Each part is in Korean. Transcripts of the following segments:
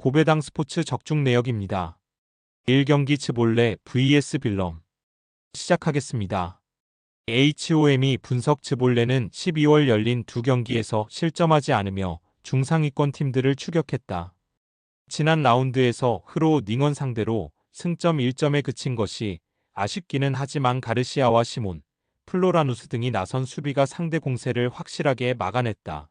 고배당 스포츠 적중 내역입니다. 1경기 츠볼레 vs 빌럼 시작하겠습니다. HOM이 분석 츠볼레는 12월 열린 두 경기에서 실점하지 않으며 중상위권 팀들을 추격했다. 지난 라운드에서 흐로 닝원 상대로 승점 1점에 그친 것이 아쉽기는 하지만 가르시아와 시몬, 플로라누스 등이 나선 수비가 상대 공세를 확실하게 막아냈다.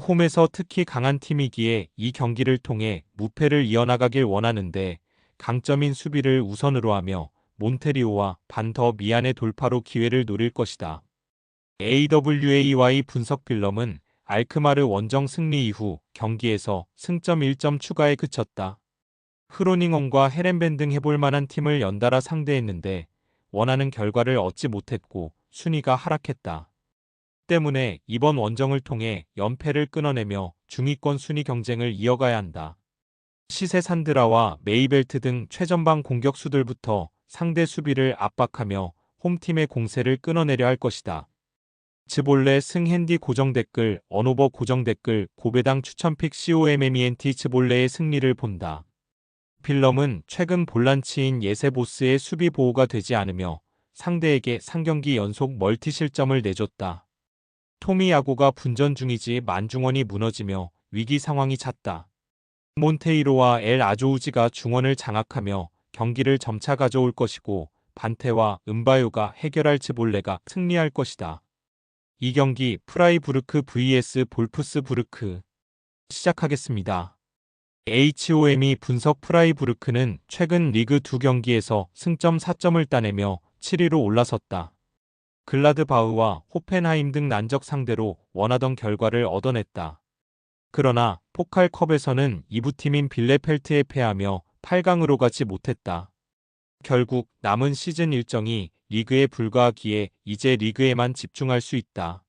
홈에서 특히 강한 팀이기에 이 경기를 통해 무패를 이어나가길 원하는데 강점인 수비를 우선으로 하며 몬테리오와 반더 미안의 돌파로 기회를 노릴 것이다. AWAY 분석 빌럼은 알크마르 원정 승리 이후 경기에서 승점 1점 추가에 그쳤다. 흐로닝엄과 헤렌벤 등 해볼 만한 팀을 연달아 상대했는데 원하는 결과를 얻지 못했고 순위가 하락했다. 때문에 이번 원정을 통해 연패를 끊어내며 중위권 순위 경쟁을 이어가야 한다. 시세 산드라와 메이벨트 등 최전방 공격수들부터 상대 수비를 압박하며 홈팀의 공세를 끊어내려 할 것이다. 츠볼레 승핸디 고정 댓글 언오버 고정 댓글 고배당 추천픽 COMMENT 츠볼레의 승리를 본다. 필럼은 최근 볼란치인 예세 보스의 수비 보호가 되지 않으며 상대에게 상경기 연속 멀티 실점을 내줬다. 토미야고가 분전 중이지 만중원이 무너지며 위기 상황이 찼다. 몬테이로와 엘 아조우지가 중원을 장악하며 경기를 점차 가져올 것이고 반테와 은바요가 해결할 츠볼레가 승리할 것이다. 이 경기 프라이부르크 vs 볼프스부르크 시작하겠습니다. HOM이 분석 프라이부르크는 최근 리그 두 경기에서 승점 4점을 따내며 7위로 올라섰다. 글라드바우와 호펜하임 등 난적 상대로 원하던 결과를 얻어냈다. 그러나 포칼컵에서는 2부 팀인 빌레펠트에 패하며 8강으로 가지 못했다. 결국 남은 시즌 일정이 리그에 불과하기에 이제 리그에만 집중할 수 있다.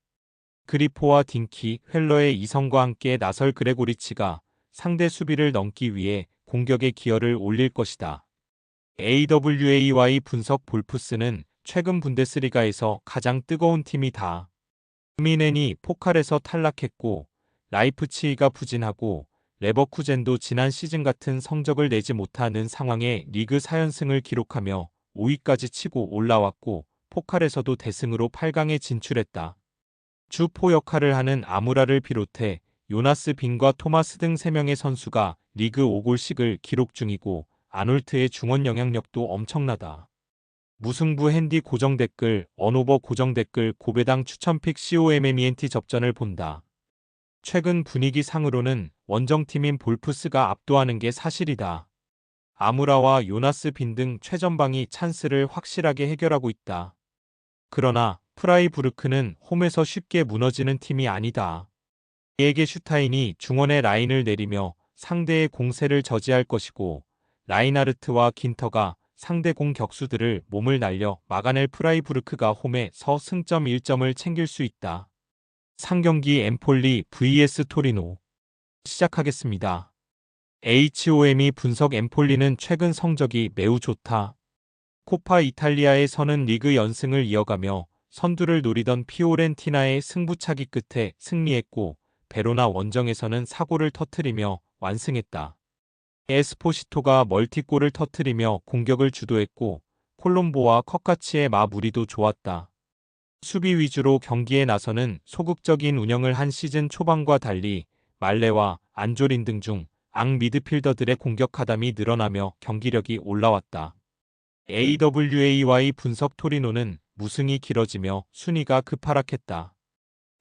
그리포와 딩키, 회 l 의 이성과 함께 나설 그레고리치가 상대 수비를 넘기 위해 공격의 기여를 올릴 것이다. AWAY 분석 볼프스는 최근 분데스리가에서 가장 뜨거운 팀이다. 미넨이 포칼에서 탈락했고 라이프치히가 부진하고 레버쿠젠도 지난 시즌 같은 성적을 내지 못하는 상황에 리그 4연승을 기록하며 5위까지 치고 올라왔고 포칼에서도 대승으로 8강에 진출했다. 주포 역할을 하는 아무라를 비롯해 요나스 빈과 토마스 등 3명의 선수가 리그 5골씩을 기록 중이고 아놀트의 중원 영향력도 엄청나다. 무승부 핸디 고정 댓글, 언오버 고정 댓글, 고배당 추천픽 COMMENT 접전을 본다. 최근 분위기 상으로는 원정팀인 볼프스가 압도하는 게 사실이다. 아무라와 요나스 빈 등 최전방이 찬스를 확실하게 해결하고 있다. 그러나 프라이부르크는 홈에서 쉽게 무너지는 팀이 아니다. 이에게 슈타인이 중원의 라인을 내리며 상대의 공세를 저지할 것이고 라이나르트와 긴터가 상대 공 격수들을 몸을 날려 막아낼 프라이부르크가 홈에서 승점 1점을 챙길 수 있다. 상경기 엠폴리 vs 토리노 시작하겠습니다. HOM이 분석 엠폴리는 최근 성적이 매우 좋다. 코파 이탈리아에서는 리그 연승을 이어가며 선두를 노리던 피오렌티나의 승부차기 끝에 승리했고 베로나 원정에서는 사고를 터트리며 완승했다. 에스포시토가 멀티골을 터트리며 공격을 주도했고 콜롬보와 컵카치의 마무리도 좋았다. 수비 위주로 경기에 나서는 소극적인 운영을 한 시즌 초반과 달리 말레와 안조린 등 중 앙 미드필더들의 공격 하담이 늘어나며 경기력이 올라왔다. AWAY 분석 토리노는 무승이 길어지며 순위가 급하락했다.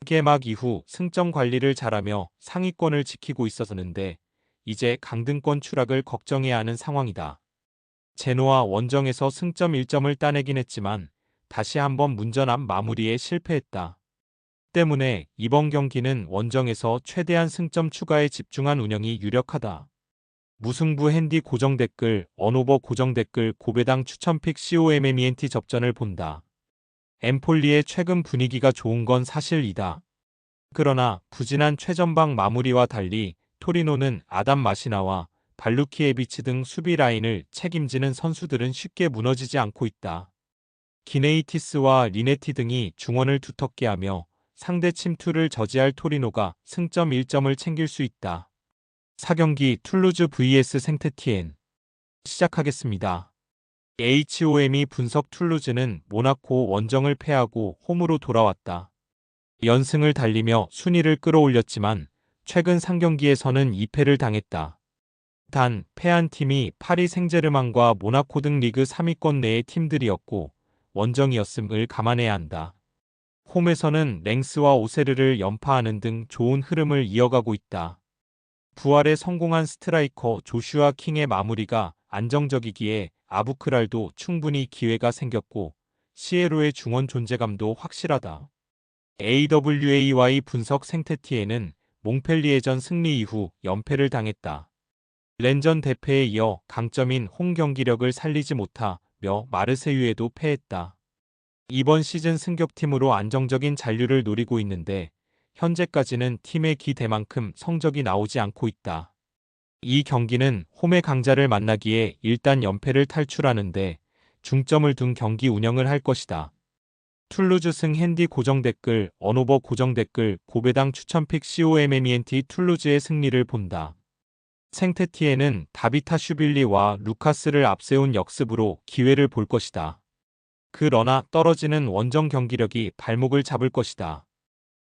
개막 이후 승점 관리를 잘하며 상위권을 지키고 있었는데 이제 강등권 추락을 걱정해야 하는 상황이다. 제노와 원정에서 승점 1점을 따내긴 했지만 다시 한번 문전함 마무리에 실패했다. 때문에 이번 경기는 원정에서 최대한 승점 추가에 집중한 운영이 유력하다. 무승부 핸디 고정 댓글, 언오버 고정 댓글, 고배당 추천픽 COMMENT 접전을 본다. 엠폴리의 최근 분위기가 좋은 건 사실이다. 그러나 부진한 최전방 마무리와 달리 토리노는 아담 마시나와 발루키에비치 등 수비 라인을 책임지는 선수들은 쉽게 무너지지 않고 있다. 기네이티스와 리네티 등이 중원을 두텁게 하며 상대 침투를 저지할 토리노가 승점 1점을 챙길 수 있다. 4경기 툴루즈 vs 생테티엔 시작하겠습니다. HOM이 분석 툴루즈는 모나코 원정을 패하고 홈으로 돌아왔다. 연승을 달리며 순위를 끌어올렸지만 최근 3경기에서는 2패를 당했다. 단 패한 팀이 파리 생제르맹과 모나코 등 리그 3위권 내의 팀들이었고 원정이었음을 감안해야 한다. 홈에서는 랭스와 오세르를 연파하는 등 좋은 흐름을 이어가고 있다. 부활에 성공한 스트라이커 조슈아 킹의 마무리가 안정적이기에 아부크랄도 충분히 기회가 생겼고 시에로의 중원 존재감도 확실하다. AWAY 분석 생테티에는 몽펠리에전 승리 이후 연패를 당했다. 렌전 대패에 이어 강점인 홈 경기력을 살리지 못하며 마르세유에도 패했다. 이번 시즌 승격팀으로 안정적인 잔류를 노리고 있는데 현재까지는 팀의 기대만큼 성적이 나오지 않고 있다. 이 경기는 홈의 강자를 만나기에 일단 연패를 탈출하는데 중점을 둔 경기 운영을 할 것이다. 툴루즈 승 핸디 고정 댓글, 언오버 고정 댓글, 고배당 추천픽 COMMENT 툴루즈의 승리를 본다. 생테티에는 다비타 슈빌리와 루카스를 앞세운 역습으로 기회를 볼 것이다. 그러나 떨어지는 원정 경기력이 발목을 잡을 것이다.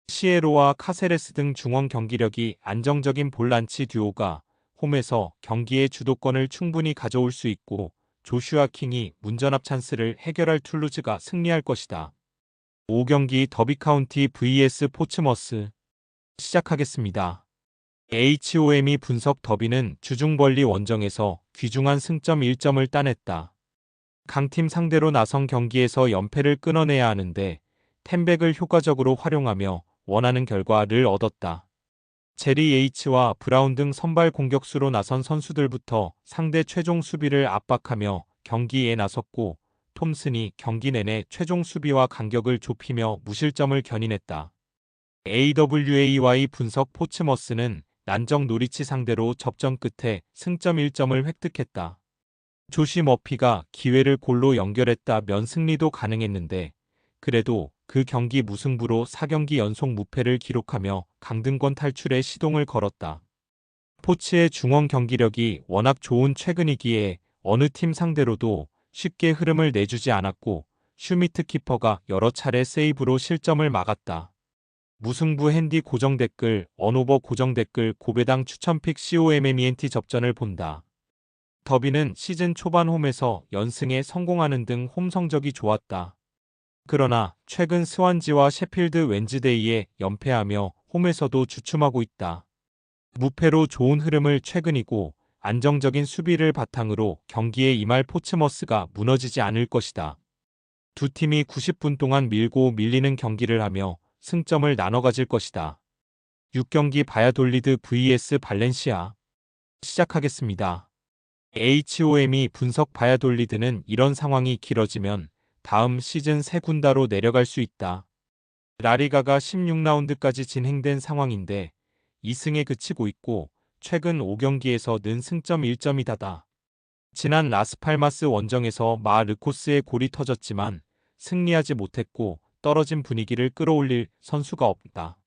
시에로와 카세레스 등 중원 경기력이 안정적인 볼란치 듀오가 홈에서 경기의 주도권을 충분히 가져올 수 있고 조슈아 킹이 문전압 찬스를 해결할 툴루즈가 승리할 것이다. 5경기 더비 카운티 vs 포츠머스 시작하겠습니다. HOM이 분석 더비는 주중 벌리 원정에서 귀중한 승점 1점을 따냈다. 강팀 상대로 나선 경기에서 연패를 끊어내야 하는데 템백을 효과적으로 활용하며 원하는 결과를 얻었다. 제리 H와 브라운 등 선발 공격수로 나선 선수들부터 상대 최종 수비를 압박하며 경기에 나섰고 톰슨이 경기 내내 최종 수비와 간격을 좁히며 무실점을 견인했다. AWAY 분석 포츠머스는 난정 노리치 상대로 접전 끝에 승점 1점을 획득했다. 조시 머피가 기회를 골로 연결했다면 승리도 가능했는데 그래도 그 경기 무승부로 4경기 연속 무패를 기록하며 강등권 탈출에 시동을 걸었다. 포츠의 중원 경기력이 워낙 좋은 최근이기에 어느 팀 상대로도 쉽게 흐름을 내주지 않았고 슈미트 키퍼가 여러 차례 세이브로 실점을 막았다. 무승부 핸디 고정 댓글, 언오버 고정 댓글, 고배당 추천픽 COMMENT 접전을 본다. 더비는 시즌 초반 홈에서 연승에 성공하는 등 홈 성적이 좋았다. 그러나 최근 스완지와 셰필드 웬즈데이에 연패하며 홈에서도 주춤하고 있다. 무패로 좋은 흐름을 최근이고 안정적인 수비를 바탕으로 경기에 임할 포츠머스가 무너지지 않을 것이다. 두 팀이 90분 동안 밀고 밀리는 경기를 하며 승점을 나눠 가질 것이다. 6경기 바야돌리드 vs 발렌시아 시작하겠습니다. HOM이 분석 바야돌리드는 이런 상황이 길어지면 다음 시즌 세 군다로 내려갈 수 있다. 라리가가 16라운드까지 진행된 상황인데 2승에 그치고 있고 최근 5경기에서 는 승점 1점이 다다. 지난 라스팔마스 원정에서 마 르코스의 골이 터졌지만 승리하지 못했고 떨어진 분위기를 끌어올릴 선수가 없다.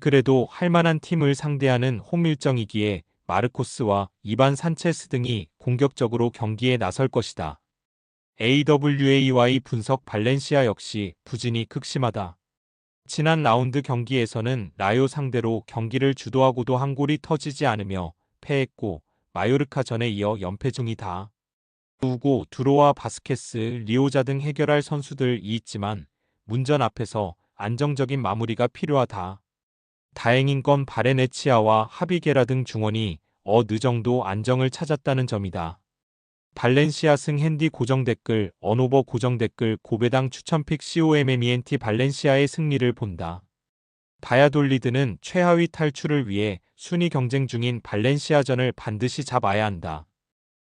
그래도 할만한 팀을 상대하는 홈 일정이기에 마르코스와 이반 산체스 등이 공격적으로 경기에 나설 것이다. AWAY 분석 발렌시아 역시 부진이 극심하다. 지난 라운드 경기에서는 라요 상대로 경기를 주도하고도 한 골이 터지지 않으며 패했고 마요르카 전에 이어 연패 중이다. 우고, 두로와 바스케스, 리오자 등 해결할 선수들이 있지만 문전 앞에서 안정적인 마무리가 필요하다. 다행인 건 바레네치아와 하비게라 등 중원이 어느 정도 안정을 찾았다는 점이다. 발렌시아 승 핸디 고정 댓글, 언오버 고정 댓글, 고배당 추천픽 COMMENT 발렌시아의 승리를 본다. 바야돌리드는 최하위 탈출을 위해 순위 경쟁 중인 발렌시아전을 반드시 잡아야 한다.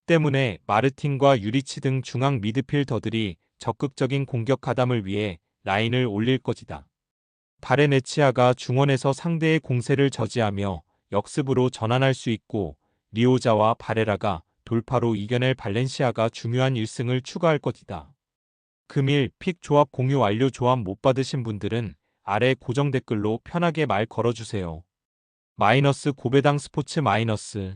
때문에 마르틴과 유리치 등 중앙 미드필더들이 적극적인 공격 가담을 위해 라인을 올릴 것이다. 바레네치아가 중원에서 상대의 공세를 저지하며 역습으로 전환할 수 있고 리오자와 바레라가 돌파로 이겨낼 발렌시아가 중요한 1승을 추가할 것이다. 금일 픽 조합 공유 완료 조합 못 받으신 분들은 아래 고정 댓글로 편하게 말 걸어주세요. 마이너스 고배당 스포츠 마이너스